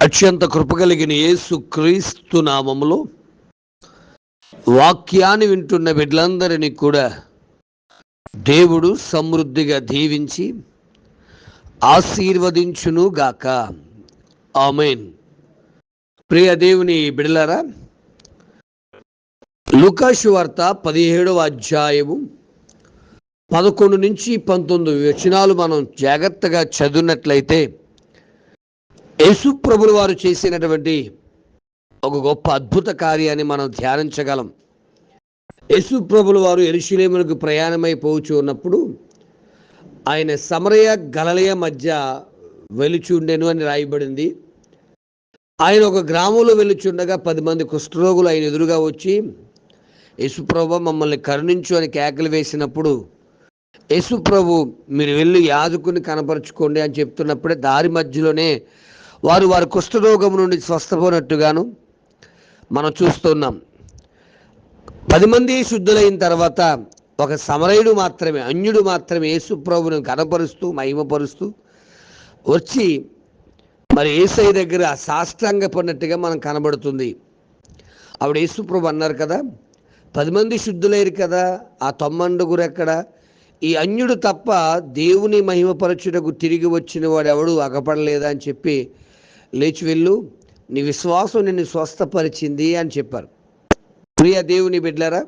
అత్యంత కృపగలిగిన యేసు క్రీస్తు నామములో వాక్యాన్ని వింటున్న బిడ్డలందరినీ కూడా దేవుడు సమృద్ధిగా దీవించి ఆశీర్వదించును గాక. ఆమెన్. ప్రియ దేవుని బిడలారా లుకాషు వార్త పదిహేడవ అధ్యాయము పదకొండు నుంచి పంతొమ్మిది వచనాలు మనం జాగ్రత్తగా చదివినట్లయితే యేసు ప్రభులు వారు చేసినటువంటి ఒక గొప్ప అద్భుత కార్యాన్ని మనం ధ్యానించగలం. యేసు ప్రభులు వారు ఎరుశులేములకు ప్రయాణమైపోవచ్చు ఉన్నప్పుడు ఆయన సమరయ గలలయ మధ్య వెలుచుండెను అని రాయబడింది. ఆయన ఒక గ్రామంలో వెలుచుండగా పది మంది కుష్ఠరోగులు ఆయన ఎదురుగా వచ్చి యేసుప్రభు మమ్మల్ని కరుణించు అని కేకలు వేసినప్పుడు యేసుప్రభు మీరు వెళ్ళి యాజకుని కనపరుచుకోండి అని చెప్తున్నప్పుడే దారి మధ్యలోనే వారు వారి కుష్ఠరోగం నుండి స్వస్థపోనట్టుగాను మనం చూస్తున్నాం. పది మంది శుద్ధులైన తర్వాత ఒక సమరయుడు మాత్రమే అన్యుడు మాత్రమే యేసుప్రభుని కనపరుస్తూ మహిమపరుస్తూ వచ్చి మరి ఏసై దగ్గర సాష్టాంగపడినట్టుగా మనం కనబడుతుంది. ఆవిడ యేసుప్రభు అన్నారు కదా పది మంది శుద్ధులైరు కదా ఆ తొమ్మండుగురు ఎక్కడ? ఈ అన్యుడు తప్ప దేవుని మహిమపరచుటకు తిరిగి వచ్చిన వాడు ఎవడు అగపడలేదా అని చెప్పి లేచి వెళ్ళు. నీ విశ్వాసం నిన్ను స్వస్థపరిచింది అని చెప్పారు. ప్రియ దేవుని బిడ్డలారా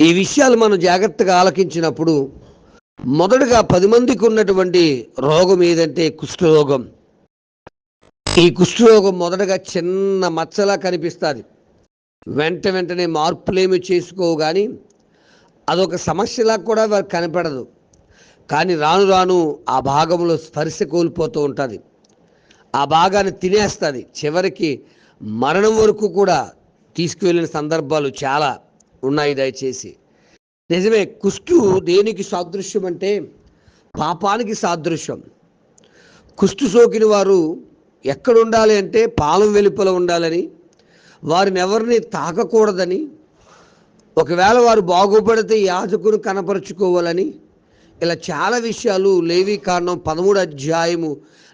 ఈ విషయాలు మనం జాగ్రత్తగా ఆలకించినప్పుడు మొదటగా పది మందికి ఉన్నటువంటి రోగం ఏదంటే కుష్ఠరోగం. ఈ కుష్ఠరోగం మొదటగా చిన్న మచ్చలా కనిపిస్తుంది. వెంట వెంటనే మార్పులేమి చేసుకోవు కానీ అదొక సమస్యలా కూడా వారికి కనపడదు. కానీ రాను రాను ఆ భాగంలో స్పర్శ కోల్పోతూ ఉంటుంది. ఆ భాగాన్ని తినేస్తుంది. చివరికి మరణం వరకు కూడా తీసుకువెళ్ళిన సందర్భాలు చాలా ఉన్నాయి దయచేసి. నిజమే కుష్టు దేనికి సాదృశ్యం అంటే పాపానికి సాదృశ్యం. కుష్టు సోకిన వారు ఎక్కడ ఉండాలి అంటే పాలం వెలుపల ఉండాలని వారిని ఎవరిని తాకకూడదని ఒకవేళ వారు బాగుపడితే యాజకును కనపరుచుకోవాలని ఇలా చాలా విషయాలు లేవి కారణం పదమూడు అధ్యాయము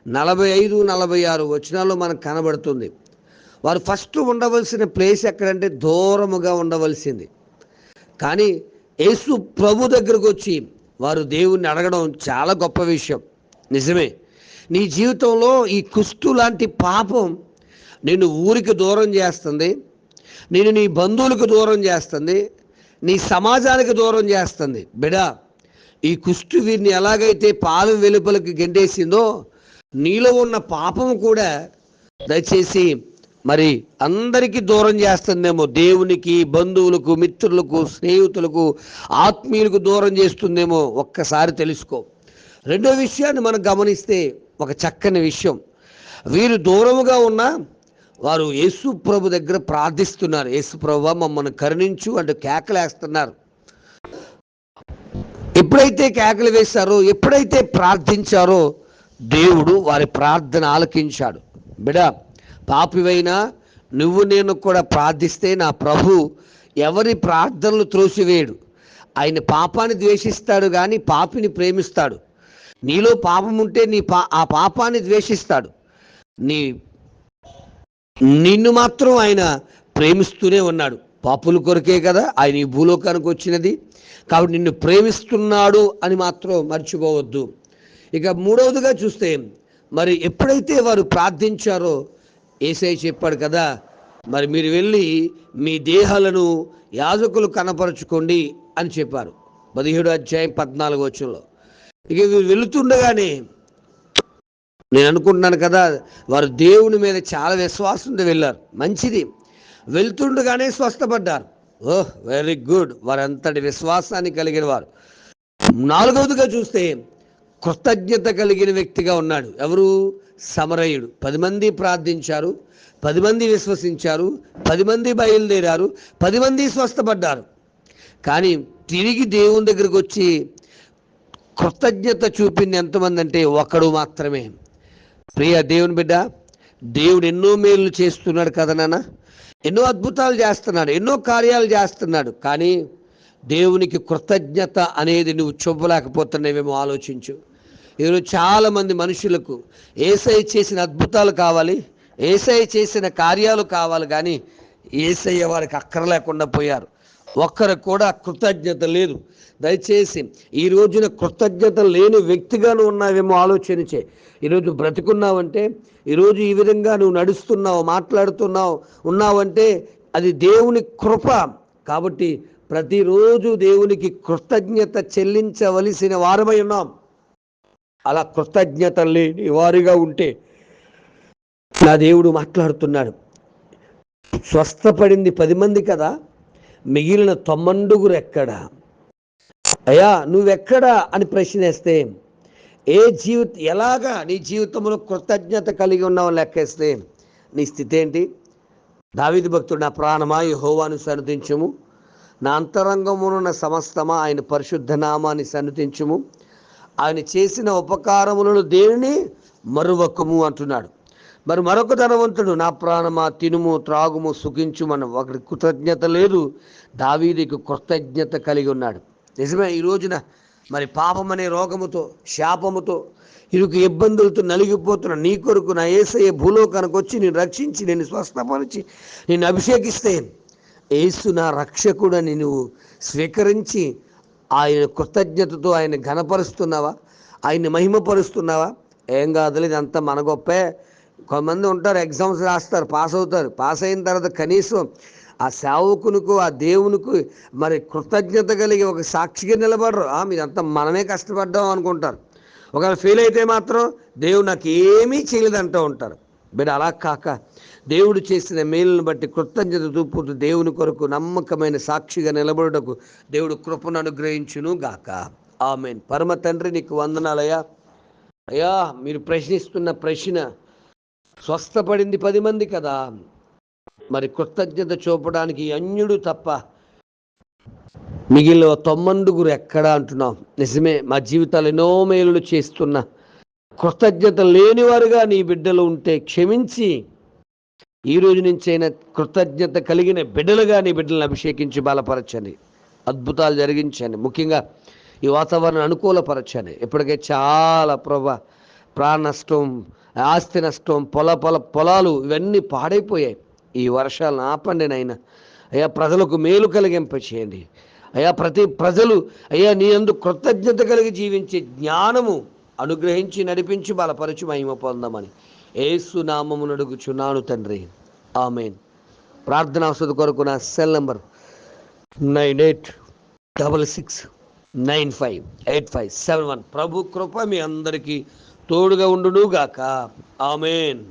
నలభై ఐదు నలభై ఆరు వచనాల్లో మనకు కనబడుతుంది. వారు ఫస్ట్ ఉండవలసిన ప్లేస్ ఎక్కడంటే దూరముగా ఉండవలసింది. కానీ యేసు ప్రభు దగ్గరకు వచ్చి వారు దేవుణ్ణి అడగడం చాలా గొప్ప విషయం. నిజమే. నీ జీవితంలో ఈ కుస్తు లాంటి పాపం నిన్ను ఊరికి దూరం చేస్తుంది. నేను నీ బంధువులకు దూరం చేస్తుంది. నీ సమాజానికి దూరం చేస్తుంది. బిడా ఈ కుష్టు వీరిని ఎలాగైతే పాలు వెలుపలకి గెంటేసిందో నీలో ఉన్న పాపం కూడా దయచేసి మరి అందరికీ దూరం చేస్తుందేమో. దేవునికి బంధువులకు మిత్రులకు స్నేహితులకు ఆత్మీయులకు దూరం చేస్తుందేమో ఒక్కసారి తెలుసుకో. రెండో విషయాన్ని మనం గమనిస్తే ఒక చక్కని విషయం. వీరు దూరముగా ఉన్నా వారు యేసు ప్రభు దగ్గర ప్రార్థిస్తున్నారు. యేసు ప్రభు మమ్మల్ని కరుణించు అంటూ కేకలేస్తున్నారు. ఎప్పుడైతే కేకలు వేశారో ఎప్పుడైతే ప్రార్థించారో దేవుడు వారి ప్రార్థన ఆలకించాడు. బిడ పాపివైనా నువ్వు నేను కూడా ప్రార్థిస్తే నా ప్రభు ఎవరి ప్రార్థనలు త్రోసివేయడు. ఆయన పాపాన్ని ద్వేషిస్తాడు కానీ పాపిని ప్రేమిస్తాడు. నీలో పాపం ఉంటే నీ పా ఆ పాపాన్ని ద్వేషిస్తాడు. నీ నిన్ను మాత్రం ఆయన ప్రేమిస్తూనే ఉన్నాడు. పాపుల కొరకే కదా ఆయన ఈ భూలోకానికి వచ్చినది. కాబట్టి నిన్ను ప్రేమిస్తున్నాడు అని మాత్రం మర్చిపోవద్దు. ఇక మూడవదిగా చూస్తే మరి ఎప్పుడైతే వారు ప్రార్థించారో ఏసై చెప్పాడు కదా మరి మీరు వెళ్ళి మీ దేహాలను యాజకులు కనపరుచుకోండి అని చెప్పారు. పదిహేడు అధ్యాయం పద్నాలుగు వచ్చంలో ఇక వీరు వెళుతుండగానే నేను అనుకుంటున్నాను కదా వారు దేవుని మీద చాలా విశ్వాసంతో వెళ్ళారు. మంచిది. వెళ్తుండగానే స్వస్థపడ్డారు. ఓహ్ వెరీ గుడ్. వారంతటి విశ్వాసాన్ని కలిగిన వారు. నాలుగవదిగా చూస్తే కృతజ్ఞత కలిగిన వ్యక్తిగా ఉన్నాడు. ఎవరు? సమరయుడు. పది మంది ప్రార్థించారు పది మంది విశ్వసించారు పది మంది బయలుదేరారు పది మంది స్వస్థపడ్డారు. కానీ తిరిగి దేవుని దగ్గరికి వచ్చి కృతజ్ఞత చూపింది ఎంతమంది అంటే ఒకడు మాత్రమే. ప్రియ దేవుని బిడ్డ దేవుడు ఎన్నో మేలు చేస్తున్నాడు కదా నాన్న. ఎన్నో అద్భుతాలు చేస్తున్నాడు ఎన్నో కార్యాలు చేస్తున్నాడు. కానీ దేవునికి కృతజ్ఞత అనేది నువ్వు చూపలేకపోతున్నావేమో ఆలోచించు. ఈరోజు చాలామంది మనుషులకు ఏసై చేసిన అద్భుతాలు కావాలి ఏసై చేసిన కార్యాలు కావాలి కానీ ఏసయ్య వారికి అక్కర లేకుండా పోయారు. ఒక్కరికి కూడా కృతజ్ఞత లేదు. దయచేసి ఈ రోజున కృతజ్ఞత లేని వ్యక్తిగాను ఉన్నావేమో ఆలోచన చే ఈరోజు బ్రతికున్నావంటే ఈరోజు ఈ విధంగా నువ్వు నడుస్తున్నావు మాట్లాడుతున్నావు ఉన్నావంటే అది దేవుని కృప. కాబట్టి ప్రతిరోజు దేవునికి కృతజ్ఞత చెల్లించవలసిన వారమై ఉన్నాం. అలా కృతజ్ఞత లేని వారిగా ఉంటే నా దేవుడు మాట్లాడుతున్నాడు. స్వస్థపడింది పది మంది కదా మిగిలిన తొమ్మండుగురు ఎక్కడా? అయ్యా నువ్వెక్కడా అని ప్రశ్నేస్తే ఏ జీవిత ఎలాగా నీ జీవితంలో కృతజ్ఞత కలిగి ఉన్నావు లెక్కేస్తే నీ స్థితి ఏంటి? దావిది భక్తుడు నా ప్రాణమా? యహోవాను సన్నతించము నా అంతరంగమునున్న సమస్తమా? ఆయన పరిశుద్ధ నామాన్ని సన్నతించము ఆయన చేసిన ఉపకారములను దేనిని? మరువకము అంటున్నాడు. మరి మరొక ధనవంతుడు నా ప్రాణమా తినుము త్రాగుము సుఖించుమని. ఒకటి కృతజ్ఞత లేదు. దావీదికి కృతజ్ఞత కలిగి ఉన్నాడు. నిజమే ఈ రోజున మరి పాపం అనే రోగముతో శాపముతో ఇరుకు ఇబ్బందులతో నలిగిపోతున్న నీ కొరకు నా ఏసయ్య భూలోకానికి వచ్చి నేను రక్షించి నేను స్వస్థపరిచి నేను అభిషేకిస్తే ఏసు నా రక్షకుడని నువ్వు స్వీకరించి ఆయన కృతజ్ఞతతో ఆయన ఘనపరుస్తున్నావా? ఆయన్ని మహిమపరుస్తున్నావా? ఏం కాదులే ఇదంతా మన గొప్పే. కొంతమంది ఉంటారు ఎగ్జామ్స్ రాస్తారు పాస్ అవుతారు. పాస్ అయిన తర్వాత కనీసం ఆ సేవకునికి ఆ దేవునికి మరి కృతజ్ఞత కలిగి ఒక సాక్షిగా నిలబడరు. "ఆ, మీదంతా మనమే కష్టపడ్డాం అనుకుంటారు. ఒకవేళ ఫెయిల్ అయితే మాత్రం దేవుడు నాకు ఏమీ చేయలేదంటూ ఉంటారు. బిడ్డ అలా కాక దేవుడు చేసిన మేలును బట్టి కృతజ్ఞత చూపుతూ దేవుని కొరకు నమ్మకమైన సాక్షిగా నిలబడుటకు దేవుడు కృపను అనుగ్రహించును గాక. ఆమెన్. పరమ తండ్రి నీకు వందనాలయ్యా. అయ్యా మీరు ప్రశ్నిస్తున్న ప్రశ్న స్వస్థపడింది పది మంది కదా. మరి కృతజ్ఞత చూపడానికి అన్యుడు తప్ప మిగిలిన తొమ్మండుగురు ఎక్కడా అంటున్నాం నిజమే మా జీవితాలు ఎన్నో మేలులు చేస్తున్న కృతజ్ఞత లేనివారుగా నీ బిడ్డలు ఉంటే క్షమించి. ఈ రోజు నుంచైనా కృతజ్ఞత కలిగిన బిడ్డలుగా నీ బిడ్డలను అభిషేకించి బలపరచండి. అద్భుతాలు జరిగించండి. ముఖ్యంగా ఈ వాతావరణం అనుకూలపరచండి. ఇప్పటికే చాలా ప్రభా ప్రాణ నష్టం ఆస్తి నష్టం పొల పొల పొలాలు ఇవన్నీ పాడైపోయాయి. ఈ వర్షాలను ఆపండి నాయన. అయ్యా ప్రజలకు మేలు కలిగింపచేయండి. అయ్యా ప్రతి ప్రజలు అయ్యా నీ అందు కృతజ్ఞత కలిగి జీవించే జ్ఞానము అనుగ్రహించి నడిపించి బలపరచు మహిమ పొందమని ఏసు నామమును అడుగుచున్నాను తండ్రి. ఆమెన్. ప్రార్థనా వసతి కొరకు నా cell number nine eight double six nine five eight five seven one. ప్రభు కృప మీ అందరికీ తోడుగా ఉండునుగాక. ఆమెన్.